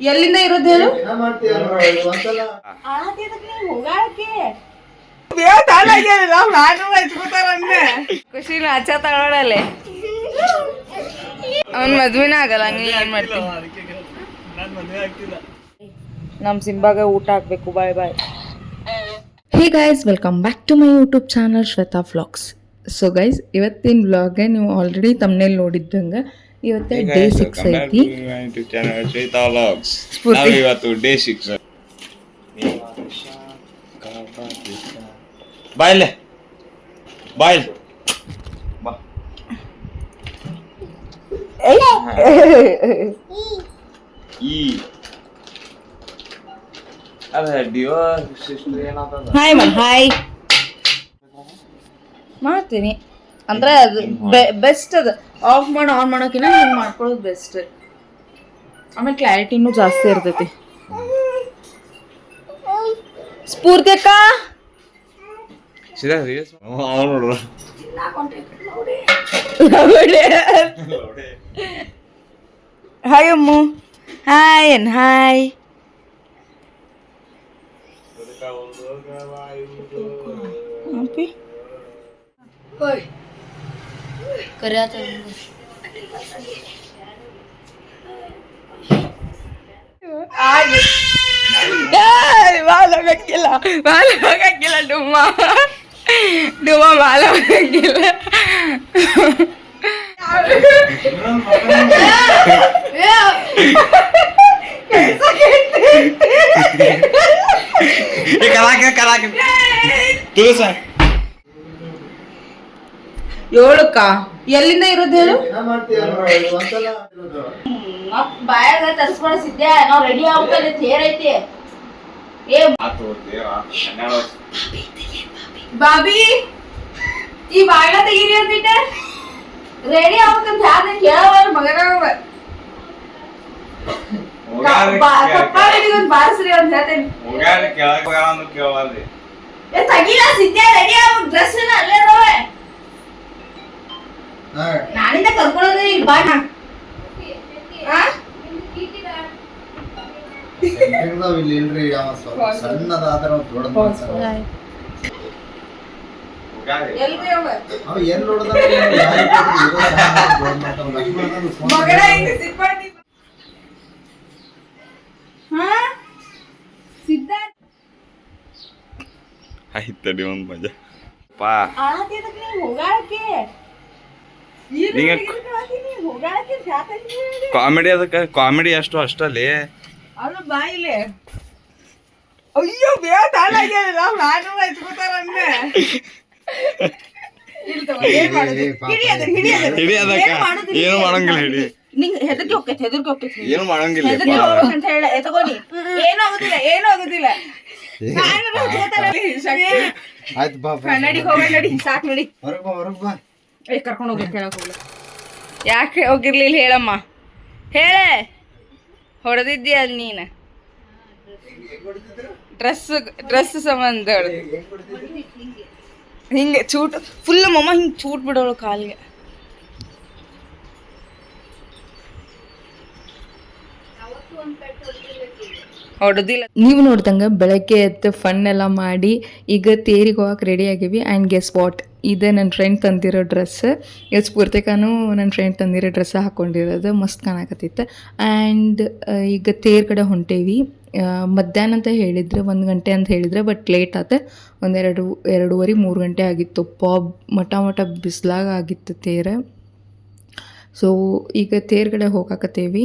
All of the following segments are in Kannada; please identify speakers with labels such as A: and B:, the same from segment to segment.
A: ಎಲ್ಲಿಂದ ಇರೋದು ಹೇಳು? ಖುಷಿನ ಅಚ್ಚ ತಗೊಳಲೆ ಅವನ್ ಮದ್ವೆನ ಆಗಲ್ಲ ಹಂಗ ಏನ್ ಮಾಡ್ತೀನಿ ನಮ್ ಸಿಂಬಾಗ ಊಟ ಹಾಕ್ಬೇಕು bye bye.
B: Hey guys welcome back to my YouTube channel Shweta vlogs so guys ಇವತ್ತಿನ ಬ್ಲಾಗ್ಗೆ ನೀವು ಆಲ್ರೆಡಿ ತಮ್ಮನೇಲಿ ನೋಡಿದ್ದಂಗೆ ಇವತ್ತೇ ಡೇ ಸಿಕ್ಸ್ ಐತಿ.
C: ಇವತ್ತು ಡೇ ಸಿಕ್ಸ್ ಬಾಯ್ಲೆ ಬಾಯ್ಲ್. ಬಾ. ಈ. ಅದ ಡಿಯೋ ಸಿಸ್ಟರ್ ಏನಾಗ್ತದ
A: ಹಾಯ್ ಮಾ ಹಾಯ್ ಮಾಡ್ತೀನಿ ಅಂದ್ರೆ ಅದು ಬೆಸ್ಟ್ ಅದು ಆಫ್ ಮಾಡಿ ಆನ್ ಮಾಡೋಕಿನ ಹಿಂಗೆ ಮಾಡ್ಕೊಳ್ಳೋದು ಬೆಸ್ಟ್ ಆಮೇಲೆ ಕ್ಲಾರಿಟಿನೂ ಜಾಸ್ತಿ ಇರ್ತೈತಿ ಸ್ಫೂರ್ತಿ ಅಕ್ಕ
C: ಸೀದಾ ರೀಲ್ಸ್ ಅವನು ನೋಡ್ರ
A: ಹಾಯ್ ಅಮ್ಮು ಹಾಯ್ ಎನ್ ಹಾಯ್ ಅಪ್ಪಿ ಮಾಲ ಹೋಗಕ್ಕಿಲ್ಲ ಮಾಲ ಹೋಗಕ್ಕಿಲ್ಲ ಡುಮ್ಮ ಡುಮ್ಮ ಮಾಲ ಹೋಗಕ್ಕಿಲ್ಲ
C: ಏ ಕಲಾಕ ಕಲಾಕ ತುಳಸ
A: ಏಳಕ್ಕ? ಎಲ್ಲಿಂದ ಇರೋದು ಹೇಳು? ಬಾಯಾಗ ತರ್ಸ್ಕೊಳಿಸಿದ್ದೆ ನಾವ್ ರೆಡಿ ಆಗ್ಬೇಕಲ್ಲಿ ತೇರ್ ಐತಿ ಏ ಬಾಬಿ ಈ ಬಾಳ ತೆಗೀರಿ ಅಂದ್ಬಿಟ್ಟೆ? ರೆಡಿ ಆಗ್ಬೇಕಂತ ಯಾವ್ದ ಕೇಳವ? ಮಗನ ಕಪ್ಪಾಳಿಗೆ ಒಂದ್ ಬಾರಿಸ್ರಿ ಅಂತ ಹೇಳ್ತೇನೆ. ಏ ತಗಿಲ ಸಿದ್ದೆ ರೆಡಿ ಆಗ್ಬೇಕು. ಡ್ರೆಸ್ ಅಲ್ಲೇ ಅದಾವೆ ನಾನಿಂದ ಕರ್ಕೊಳ್ಳೋದೇ ಇಲ್ಲಿ. ಬಾ ನಾ?
D: ಇಲ್ಲಿ ಇಲ್ರಿ ಅವ ಸಣ್ಣದಾದ್ರ
A: ಅವ?
D: ಎಲ್ಲಿ ನೋಡ್ದ
A: ಹಿಂಗೆ ಸಿದ್ಧಾರ್ಥ.
C: ಆಯ್ತು ತಡಿ ಒಂದು ಮಜಾ. ಪಾ
A: ಜಾತಕ್ಕೆ
C: ಕಾಮಿಡಿ ಅದಕ್ಕೆ ಕಾಮಿಡಿ ಅಷ್ಟು ಅಷ್ಟಲ್ಲಿ.
A: ಅಲ್ಲ ಬಾಯಿಲೆ. ಅಯ್ಯೋ ಬೇಗ ತಾಳಾಗ್ಯಾರ ನಾನು ಹಚ್ಕೋತಾರಂದೆ ಇಲ್ಲ ತಗೋ, ಏನ್
C: ಮಾಡಂಗಿಲ್ಲ ಹೇಳಿ
A: ನಿಂಗ್ ಹೆದರ್ಕೆ ಹೋಗ್ತೈತಿ ಹೆದರ್ಕೆ ಹೋಗ್ತೈತಿ
C: ಏನು ಮಾಡಂಗಿಲ್ಲ
A: ಹೆದರ್ಕೆ ಹೋಗ್ಬೇಕಂತ ಹೇಳ. ಎತ್ಕೊನಿ ಏನು ಆಗುದಿಲ್ಲ ಏನು ಆಗುದಿಲ್ಲ.
D: ಆಯ್ತು ಬಾ
A: ಕನ್ನಡಿಗೆ ಹೋಗೋಣ ನಡಿ ಸಾಕ್ ನಡಿ.
D: ಹೊರಗ್ ಬಾ ಹೊರಗ್ ಬಾ.
A: ಕರ್ಕೊಂಡು ಹೋಗ್ಲಿ ಕೇಳಕ್ ಹೋಗ್ಲ. ಯಾಕೆ ಹೋಗಿರ್ಲಿಲ್ಲ ಹೇಳಮ್ಮ. ಹೇಳೆ. ಹೊಡೆದಿದ್ದೀಯ ಅಲ್ಲಿ ನೀನ. ಡ್ರೆಸ್ ಡ್ರೆಸ್ ಸಂಬಂಧ. ಹಿಂಗೆ ಚೂಟ್ ಫುಲ್ ಮಮ್ಮ ಹಿಂಗೆ ಚೂಟ್ ಬಿಡೋಳು ಕಾಲಿಗೆ. ಹೊಡೆದಿಲ್ಲ.
B: ನೀವು ನೋಡ್ದಂಗೆ ಬೆಳಗ್ಗೆ ಎದ್ದು ಫನ್ ಎಲ್ಲ ಮಾಡಿ ಈಗ ತೇರಿಗೆ ಹೋಗಕ್ಕೆ ರೆಡಿ ಆಗಿವಿ. ಆ್ಯಂಡ್ ಗೆಸ್ ವಾಟ್ ಇದೆ ನನ್ನ ಫ್ರೆಂಡ್ ತಂದಿರೋ ಡ್ರೆಸ್ ಎಸ್ ಪೂರ್ತಿಕಾನು ನನ್ನ ಫ್ರೆಂಡ್ ತಂದಿರೋ ಡ್ರೆಸ್ ಹಾಕ್ಕೊಂಡಿರೋದು ಮಸ್ತ್ ಕಾಣಕತ್ತಿತ್ತು ಆ್ಯಂಡ್ ಈಗ ತೇರ್ ಕಡೆ ಹೊಂಟೇವಿ. ಮಧ್ಯಾಹ್ನ ಅಂತ ಹೇಳಿದ್ರೆ. ಒಂದು ಗಂಟೆ ಅಂತ ಹೇಳಿದ್ರೆ. ಬಟ್ ಲೇಟ್ ಆತ. ಒಂದೆರಡು ಎರಡೂವರೆ, ಮೂರು ಗಂಟೆ ಆಗಿತ್ತು. ಪಾಬ್ ಮಟ ಮಟ ಬಿಸ್ಲಾಗ ಆಗಿತ್ತು ತೇರ. ಸೊ ಈಗ ತೇರ್ ಕಡೆ ಹೋಗಾಕತ್ತೇವಿ.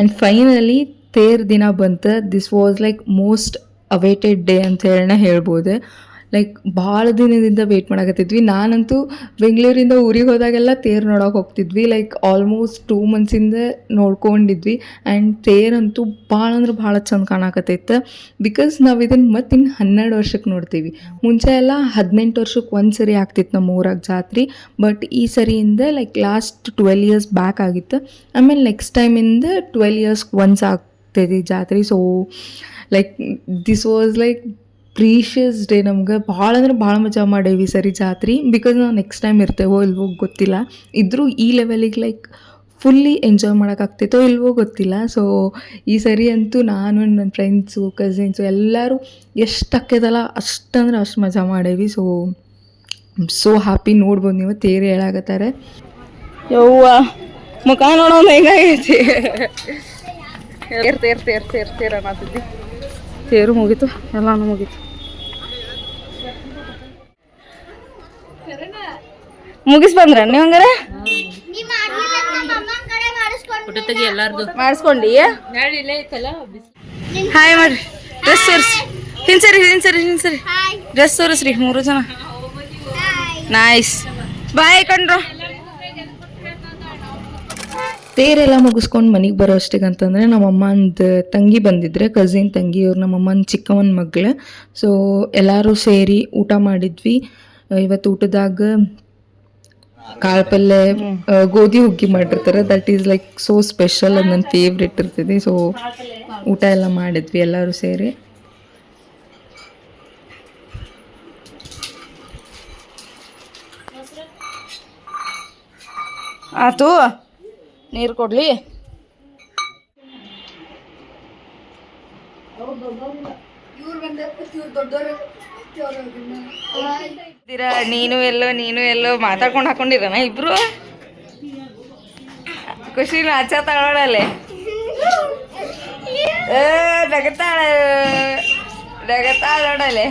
B: ಆ್ಯಂಡ್ ಫೈನಲಿ ತೇರ್ ದಿನ ಬಂತು. This was like most awaited day ಅಂತ ಹೇಳಿನ ಹೇಳ್ಬೋದು. ಲೈಕ್ ಭಾಳ ದಿನದಿಂದ ವೆಯ್ಟ್ ಮಾಡಕತ್ತಿದ್ವಿ. ನಾನಂತೂ ಬೆಂಗಳೂರಿಂದ ಊರಿಗೆ ಹೋದಾಗೆಲ್ಲ ತೇರು ನೋಡೋಕೆ ಹೋಗ್ತಿದ್ವಿ. ಲೈಕ್ ಆಲ್ಮೋಸ್ಟ್ ಟೂ ಮಂತ್ಸಿಂದ ನೋಡ್ಕೊಂಡಿದ್ವಿ. ಆ್ಯಂಡ್ ತೇರಂತೂ ಭಾಳ ಅಂದ್ರೆ ಭಾಳ ಚಂದ ಕಾಣಕತ್ತೈತೆ. ಬಿಕಾಸ್ ನಾವು ಇದನ್ನು ಮತ್ತೆ ಇನ್ನು ಹನ್ನೆರಡು ವರ್ಷಕ್ಕೆ ನೋಡ್ತೀವಿ. ಮುಂಚೆ ಎಲ್ಲ ಹದಿನೆಂಟು ವರ್ಷಕ್ಕೆ ಒಂದು ಸರಿ ಆಗ್ತಿತ್ತು ನಮ್ಮ ಊರಾಗ ಜಾತ್ರೆ. ಬಟ್ ಈ ಸರಿಯಿಂದ like last twelve years back ಆಗಿತ್ತು. ಆಮೇಲೆ ನೆಕ್ಸ್ಟ್ ಟೈಮಿಂದ ಟ್ವೆಲ್ ಇಯರ್ಸ್ ಒನ್ಸ್ ಆಗ್ತೈತಿ ಜಾತ್ರೆ. So like this was like precious day ನಮ್ಗೆ. ಭಾಳ ಅಂದ್ರೆ ಭಾಳ ಮಜಾ ಮಾಡೇವಿ ಸರಿ ಜಾತ್ರೆ. ಬಿಕಾಸ್ ನಾವು ನೆಕ್ಸ್ಟ್ ಟೈಮ್ ಇರ್ತೇವೋ ಇಲ್ವೋ ಗೊತ್ತಿಲ್ಲ. ಇದ್ರೂ ಈ ಲೆವೆಲಿಗೆ ಲೈಕ್ ಫುಲ್ಲಿ ಎಂಜಾಯ್ ಮಾಡೋಕ್ಕಾಗ್ತಿತ್ತೋ ಇಲ್ವೋ ಗೊತ್ತಿಲ್ಲ. ಸೊ ಈ ಸರಿ ಅಂತೂ ನಾನು ನನ್ನ ಫ್ರೆಂಡ್ಸು ಕಸಿನ್ಸು ಎಲ್ಲರೂ ಎಷ್ಟು ಅಕ್ಕದಲ್ಲ ಅಷ್ಟಂದ್ರೆ ಅಷ್ಟು ಮಜಾ ಮಾಡೇವಿ. ಸೊ ಸೋ ಹ್ಯಾಪಿ ನೋಡ್ಬೋದು ನೀವು, ತೇರು ಹೇಳಾಕತ್ತಾರೆ.
A: ಯವ್ವ, ಮುಖ ನೋಡೋಣ ಹೆಂಗಾಗೈತಿ? ತೇರ್ ತೇರ್ ತೇರ್ ಮುಗೀತು ಎಲ್ಲಾನು ಮುಗೀತು. ಮುಗಿಸ್ ಬಂದ್ರ ನೀವು ಹಂಗಾರ? ಮಾಡಿಸ್ಕೊಂಡಿ ಹಾಯ್ ಮಾಡ್ರಿ. ಡ್ರೆಸ್ ತೋರಿಸಿ. ಹಿಂಸರಿ ಹಿಂಸರಿ ಹಿಂಸರಿ ಡ್ರೆಸ್ ತೋರಿಸ್ರಿ ಮೂರು ಜನ. Nice boy ಕಣ್ರು.
B: ತೇರೆಲ್ಲ ಮುಗಿಸ್ಕೊಂಡು ಮನೆಗೆ ಬರೋ ಅಷ್ಟಿಗೆ ಅಂತಂದರೆ ನಮ್ಮ ಅಮ್ಮಂದು ತಂಗಿ ಬಂದಿದ್ರೆ ಕಸಿನ್ ತಂಗಿ ಅವ್ರು ನಮ್ಮ ಅಮ್ಮನ ಚಿಕ್ಕಮ್ಮನ ಮಗಳು. ಸೊ ಎಲ್ಲರೂ ಸೇರಿ ಊಟ ಮಾಡಿದ್ವಿ. ಇವತ್ತು ಊಟದಾಗ ಕಾಳು ಪಲ್ಯ ಗೋಧಿ ಹುಗ್ಗಿ ಮಾಡಿರ್ತಾರೆ. That is like so special ಅದು ನನ್ನ ಫೇವ್ರೆಟ್ ಇರ್ತದೆ. ಸೊ ಊಟ ಎಲ್ಲ ಮಾಡಿದ್ವಿ ಎಲ್ಲರೂ ಸೇರಿ.
A: ಆತು? ನೀರು ಕೊಡಲಿ? ನೀನು ಎಲ್ಲೋ ನೀನು ಎಲ್ಲೋ ಮಾತಾಡ್ಕೊಂಡು ಹಾಕೊಂಡಿರನ ಇಬ್ರು? ಖುಷಿ ನಾಚ ತಗೊಳಲೆ ಏ, ನಗತಾಳ ನಗತಾಳ ನೋಡಲೆ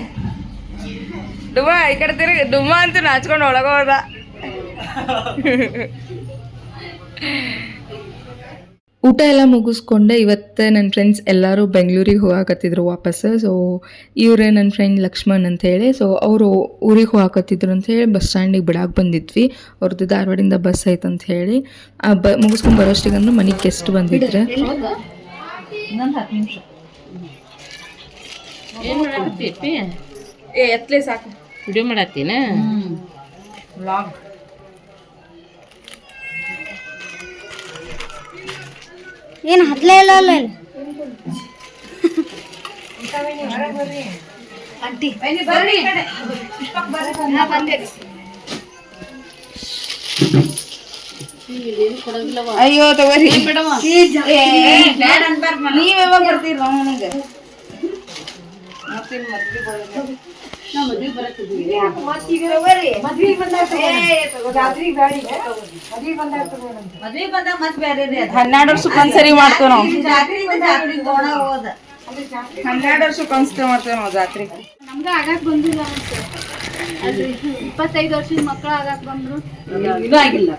A: ಡುಮ್ಮ ಈ ಕಡೆ ತಿರುಗಿ. ಡುಮ್ಮ ಅಂತೂ ನಾಚ್ಕೊಂಡು ಒಳಗ ಹೋದ
B: ಊಟ ಎಲ್ಲ ಮುಗಿಸ್ಕೊಂಡೆ. ಇವತ್ತು ನನ್ನ ಫ್ರೆಂಡ್ಸ್ ಎಲ್ಲರೂ ಬೆಂಗಳೂರಿಗೆ ಹೋಗಾಕತ್ತಿದ್ರು ವಾಪಸ್. ಸೊ ಇವರೇ ನನ್ನ ಫ್ರೆಂಡ್ ಲಕ್ಷ್ಮಣ್ ಅಂತ ಹೇಳಿ. ಸೊ ಅವರು ಊರಿಗೆ ಹೋಗಾಕತ್ತಿದ್ರು ಅಂತ ಹೇಳಿ ಬಸ್ ಸ್ಟ್ಯಾಂಡಿಗೆ ಬಿಡಾಕೆ ಬಂದಿದ್ವಿ. ಅವ್ರದ್ದು ಧಾರವಾಡಿಂದ ಬಸ್ ಐತೆ ಅಂತ ಹೇಳಿ. ಆ ಬ ಮುಗಿಸ್ಕೊಂಡು ಬರೋಷ್ಟಿಗೆ ಅಂದ್ರೆ ಮನೆಗೆ ಗೆಸ್ಟ್ ಬಂದಿದ್ರೆ.
A: ಏ ಎತ್ಲೆ ಸಾಕು.
E: ವಿಡಿಯೋ ಮಾಡತ್ತೀನಾ
A: ವ್ಲಾಗ್
F: ಏನು ಹತ್ಲೇ ಇಲ್ಲ ಅಲ್ಲ ಇಲ್ಲಿ.
A: ಅಯ್ಯೋ ತಗೋರಿ. ನೀವ್ ಯಾವಾಗ ಬರ್ತೀರಿ ಹನ್ನೆರಡು ವರ್ಷಕ್ಕೆ ಒಂದ್ಸರಿ ಮಾಡ್ತೇವೆ ನಾವು. ಹನ್ನೆರಡು ವರ್ಷ ಒಂದ್ಸರಿ ಮಾಡ್ತೇವೆ ನಾವು ಜಾತ್ರೆ.
F: ನಮ್ಗ ಆಗಾಕ್ ಬಂದಿಲ್ಲ ಇಪ್ಪತ್ತೈದು ವರ್ಷದ ಮಕ್ಕಳು ಆಗಾಕ್ ಬಂದ್ರು.
A: ಇದು ಆಗಿಲ್ಲ.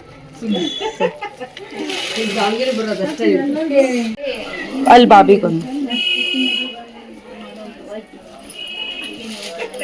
A: ಅಲ್ಲಿ ಬಾಬಿಗೊಂದು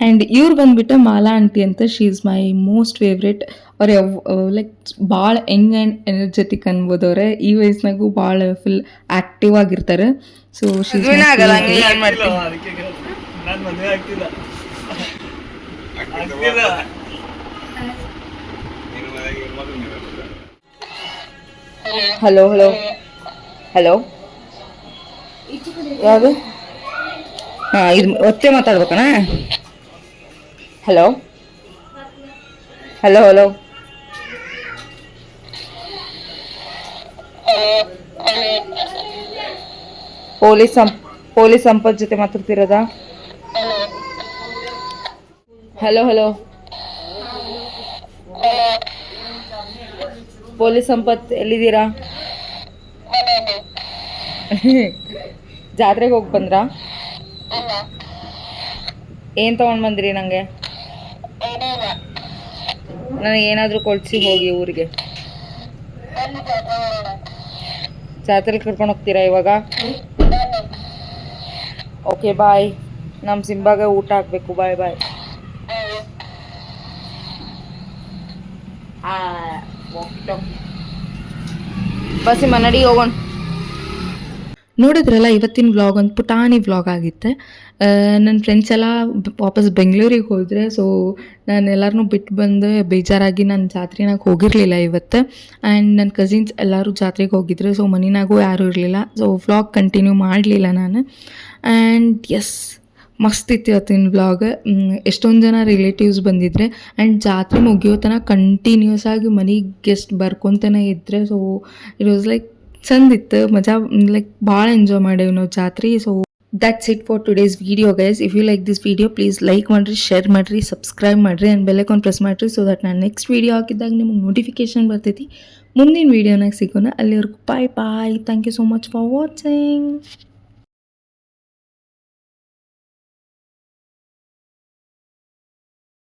B: ಆ್ಯಂಡ್ ಇವ್ರು ಬಂದುಬಿಟ್ಟು ಮಾಲಾ ಆಂಟಿ ಅಂತ she is my most favourite ಅವ್ರು ಯಾವ ಲೈಕ್ ಭಾಳ ಯಂಗ್ ಆ್ಯಂಡ್ ಎನರ್ಜೆಟಿಕ್ ಅನ್ಬೋದವ್ರೆ ಈ ವಯಸ್ಸಿನಾಗೂ ಭಾಳ ಫುಲ್ ಆ್ಯಕ್ಟಿವ್ ಆಗಿರ್ತಾರೆ.
A: So she hello hello hello ಯಾವುದು? ಹಾಂ ಇದು ಒತ್ತೆ ಮಾತಾಡ್ಬೇಕಣ್ಣ hello hello hello police police Sampath ಜೊತೆ ಮಾತಾಡ್ತಿರೋದಾ? ಹಲೋ ಹಲೋ ಪೊಲೀಸ್ ಸಂಪತ್ ಎಲ್ಲಿದ್ದೀರಾ? ಜಾತ್ರೆಗೆ ಹೋಗಿ ಬಂದ್ರಾ? ಏನು ತೊಗೊಂಡು ಬಂದ್ರಿ ನನಗೆ ನನಗೆ ಏನಾದರೂ ಕೊಳಿಸಿ ಹೋಗಿ ಊರಿಗೆ. ಜಾತ್ರೆಗೆ ಕರ್ಕೊಂಡು ಹೋಗ್ತೀರಾ ಇವಾಗ? ಓಕೆ ಬಾಯ್ ನಮ್ಮ ಸಿಂಬಾಗ ಊಟ ಹಾಕಬೇಕು. ಬಾಯ್ ಬಾಯ್ ಬಸ್ ಮನಡಿ ಹೋಗೋಣ.
B: ನೋಡಿದ್ರಲ್ಲ, ಇವತ್ತಿನ ವ್ಲಾಗ್ ಒಂದು ಪುಟಾಣಿ ವ್ಲಾಗ್ ಆಗಿತ್ತೆ. ನನ್ನ ಫ್ರೆಂಡ್ಸ್ ಎಲ್ಲ ವಾಪಸ್ ಬೆಂಗಳೂರಿಗೆ ಹೋದರೆ ಸೊ ನಾನು ಎಲ್ಲರನ್ನೂ ಬಿಟ್ಟು ಬಂದು ಬೇಜಾರಾಗಿ ನಾನು ಜಾತ್ರೆನಾಗ ಹೋಗಿರಲಿಲ್ಲ ಇವತ್ತು. ಆ್ಯಂಡ್ ನನ್ನ ಕಸಿನ್ಸ್ ಎಲ್ಲರೂ ಜಾತ್ರೆಗೆ ಹೋಗಿದ್ರು ಸೊ ಮನಿನಾಗೂ ಯಾರೂ ಇರಲಿಲ್ಲ. ಸೊ ವ್ಲಾಗ್ ಕಂಟಿನ್ಯೂ ಮಾಡಲಿಲ್ಲ ನಾನು. ಆ್ಯಂಡ್ ಎಸ್ ಮಸ್ತ್ ಇತ್ತು ಇವತ್ತಿನ ವ್ಲಾಗ್ ಎಷ್ಟೊಂದು ಜನ ರಿಲೇಟಿವ್ಸ್ ಬಂದಿದ್ರೆ ಆ್ಯಂಡ್ ಜಾತ್ರೆ ಮುಗಿಯೋ ತನಕ ಕಂಟಿನ್ಯೂಸ್ ಆಗಿ ಮನೆಗೆ ಗೆಸ್ಟ್ ಬರ್ಕೊತಾನೆ ಇದ್ದರೆ ಸೊ ಇಟ್ ವಾಸ್ ಲೈಕ್ ಚಂದ ಇತ್ತು. ಮಜಾ ಲೈಕ್ ಭಾಳ ಎಂಜಾಯ್ ಮಾಡೇವಿ ನಾವು ಜಾತ್ರೆ so that's it for today's video guys if you like this video please like ಮಾಡಿರಿ ಶೇರ್ ಮಾಡಿರಿ ಸಬ್ಸ್ಕ್ರೈಬ್ ಮಾಡಿರಿ ಆ್ಯಂಡ್ ಬೆಲ್ಲೈಕಾನ್ ಪ್ರೆಸ್ ಮಾಡಿರಿ ಸೊ ದಟ್ ನಾನು ನೆಕ್ಸ್ಟ್ ವೀಡಿಯೋ ಹಾಕಿದ್ದಾಗ ನಿಮಗೆ ನೋಟಿಫಿಕೇಶನ್ ಬರ್ತೈತಿ. ಮುಂದಿನ ವೀಡಿಯೋನಾಗ ಸಿಗೋಣ. ಅಲ್ಲಿವರೆಗೂ bye bye thank you so much for watching